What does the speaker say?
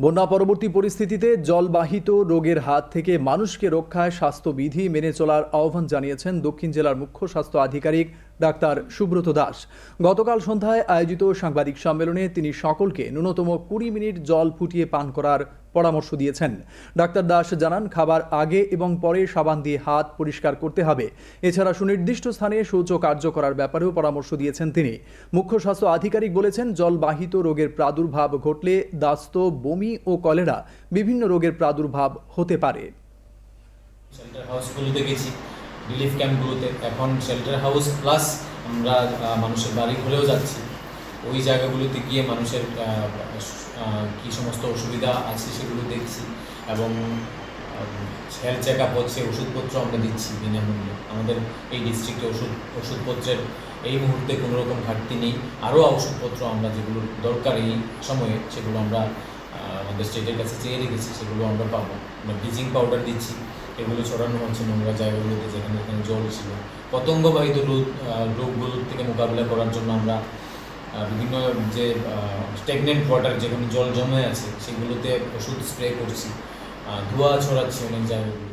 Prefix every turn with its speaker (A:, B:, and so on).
A: বন্যা পরবর্তী পরিস্থিতিতে জলবাহিত রোগের হাত থেকে মানুষকে রক্ষায় স্বাস্থ্যবিধি মেনে চলার আহ্বান জানিয়েছেন দক্ষিণ জেলার মুখ্য স্বাস্থ্য আধিকারিক ডাক্তার সুব্রত দাস। গতকাল সন্ধ্যায় আয়োজিত সাংবাদিক সম্মেলনে তিনি সকলকে ন্যূনতম কুড়ি মিনিট জল ফুটিয়ে পান করার পরামর্শ দিয়েছেন। ডাক্তার দাস জানান, খাবার আগে এবং পরে সাবান দিয়ে হাত পরিষ্কার করতে হবে। এছাড়া সুনির্দিষ্ট স্থানে শৌচ কার্য করার ব্যাপারেও পরামর্শ দিয়েছেন তিনি। মুখ্য স্বাস্থ্য আধিকারিক বলেছেন, জলবাহিত রোগের প্রাদুর্ভাব ঘটলে দাস্ত, বমি ও কলেরা বিভিন্ন রোগের প্রাদুর্ভাব হতে পারে।
B: রিলিফ ক্যাম্পগুলোতে এখন শেল্টার হাউস প্লাস আমরা মানুষের বাড়ি ঘুরেও যাচ্ছি। ওই জায়গাগুলোতে গিয়ে মানুষের কী সমস্ত অসুবিধা আছে সেগুলো দেখছি এবং হেলথ চেক আপ হচ্ছে, ওষুধপত্র আমরা দিচ্ছি বিনামূল্যে। আমাদের এই ডিস্ট্রিক্টে ওষুধ, ওষুধপত্রের এই মুহূর্তে কোনো রকম ঘাটতি নেই। আরও ওষুধপত্র আমরা যেগুলো দরকার এই সময়ে, সেগুলো আমরা আমাদের স্টেটের কাছে চেয়ে রেখেছি, সেগুলো আমরা পাবো। আমরা ব্লিচিং পাউডার দিচ্ছি, এগুলো ছড়ানো হচ্ছে নোংরা জায়গাগুলোতে যেখানে যেখানে জল ছিল। পতঙ্গবাহিত রোগ রোগগুলোর থেকে মোকাবিলা করার জন্য আমরা বিভিন্ন যে স্টেগনেন্ট ওয়াটার যেখানে জল জমে আছে, সেগুলোতে ওষুধ স্প্রে করছি। ধোয়া ছড়াচ্ছি অনেক জায়গাগুলো